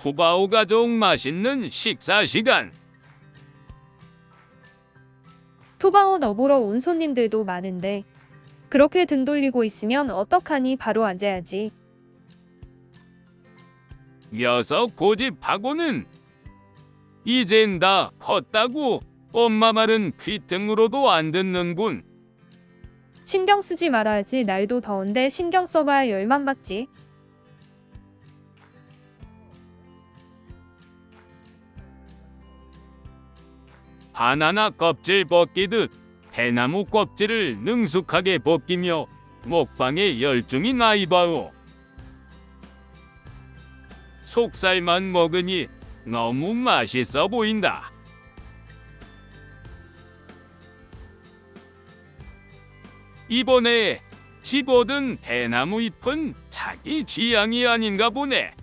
푸바오 가족 맛있는 식사 시간. 푸바오 너보러 온 손님들도 많은데 그렇게 등 돌리고 있으면 어떡하니 바로 앉아야지. 녀석 고집하고는 이젠 다 컸다고 엄마 말은 귀등으로도 안 듣는군. 신경 쓰지 말아야지 날도 더운데 신경 써봐야 열만 받지. 바나나 껍질 벗기듯 대나무 껍질을 능숙하게 벗기며 먹방에 열중이 나이바오. 속살만 먹으니 너무 맛있어 보인다. 이번에 집어든 대나무 잎은 자기 취향이 아닌가 보네.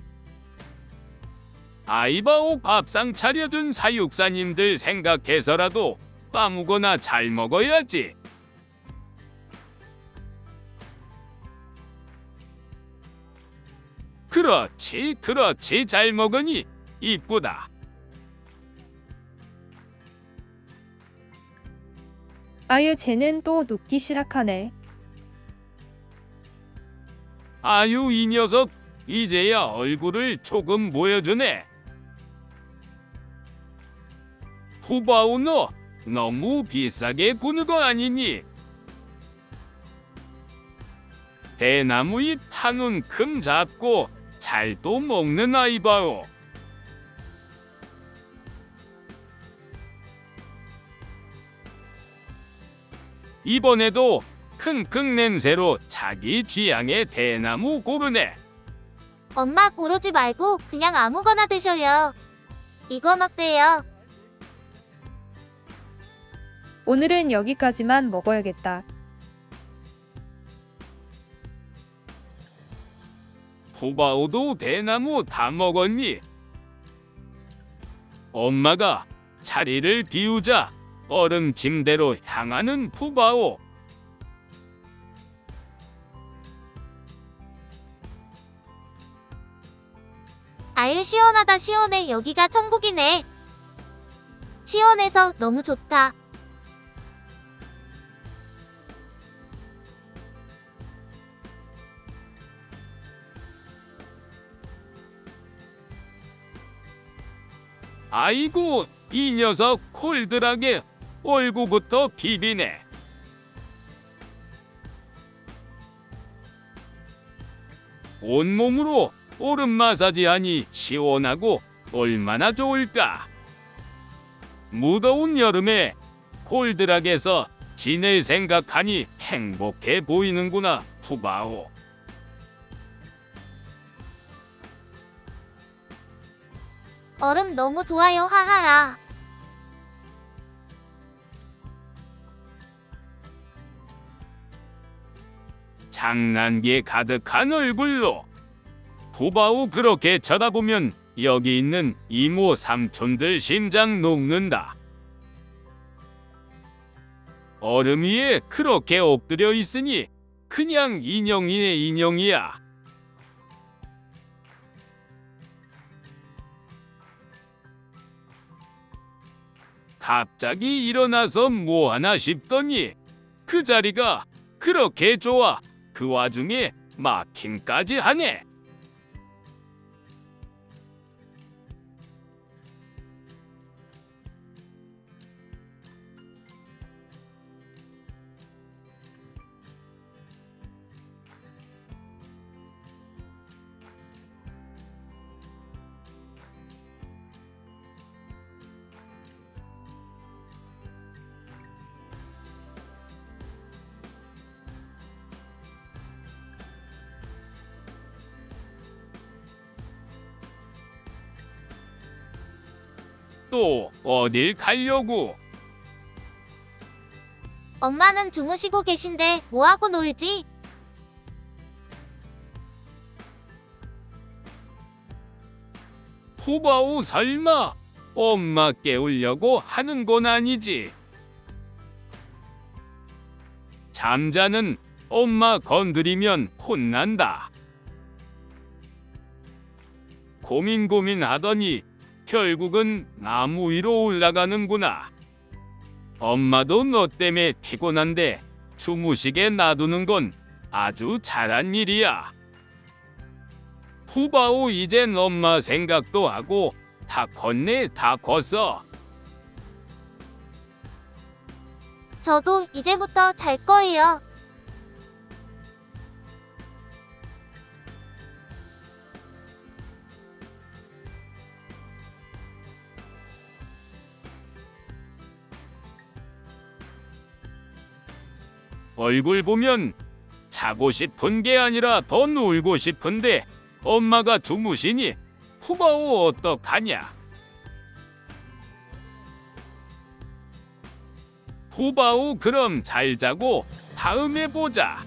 아이바오 밥상 차려준 사육사님들 생각해서라도 아무거나 잘 먹어야지. 그렇지, 그렇지, 잘 먹으니 이쁘다. 아유 쟤는 또 눕기 시작하네. 아유, 이 녀석 이제야 얼굴을 조금 보여주네. 후바오 너 너무 비싸게 구는 거 아니니? 대나무 잎 한 움큼 잡고 잘도 먹는 아이바오. 이번에도 킁킁 냄새로 자기 취향의 대나무 고르네. 엄마 고르지 말고 그냥 아무거나 드셔요. 이건 어때요? 오늘은 여기까지만 먹어야겠다. 후바오도 대나무 다 먹었니? 엄마가 자리를 비우자 얼음 침대로 향하는 푸바오. 아유 시원하다 시원해 여기가 천국이네. 시원해서 너무 좋다. 아이고 이 녀석 콜드하게 얼굴부터 비비네. 온몸으로 얼음 마사지하니 시원하고 얼마나 좋을까. 무더운 여름에 콜드락에서 지낼 생각하니 행복해 보이는구나 푸바오. 얼음 너무 좋아요 하하하. 장난기 가득한 얼굴로 푸바오 그렇게 쳐다보면 여기 있는 이모 삼촌들 심장 녹는다. 얼음 위에 그렇게 엎드려 있으니 그냥 인형이네 인형이야. 갑자기 일어나서 뭐 하나 싶더니 그 자리가 그렇게 좋아 그 와중에 마킹까지 하네. 또 어딜 가려고? 엄마는 주무시고 계신데 뭐하고 놀지? 후바오 설마 엄마 깨우려고 하는 건 아니지? 잠자는 엄마 건드리면 혼난다. 고민 고민하더니 결국은 나무 위로 올라가는구나. 엄마도 너 때문에 피곤한데 주무시게 놔두는 건 아주 잘한 일이야. 후바오 이젠 엄마 생각도 하고 다 컸네 다 컸어. 저도 이제부터 잘 거예요. 얼굴 보면 자고 싶은 게 아니라 더 놀고 싶은데 엄마가 주무시니 후바오 어떡하냐? 후바오 그럼 잘 자고 다음에 보자.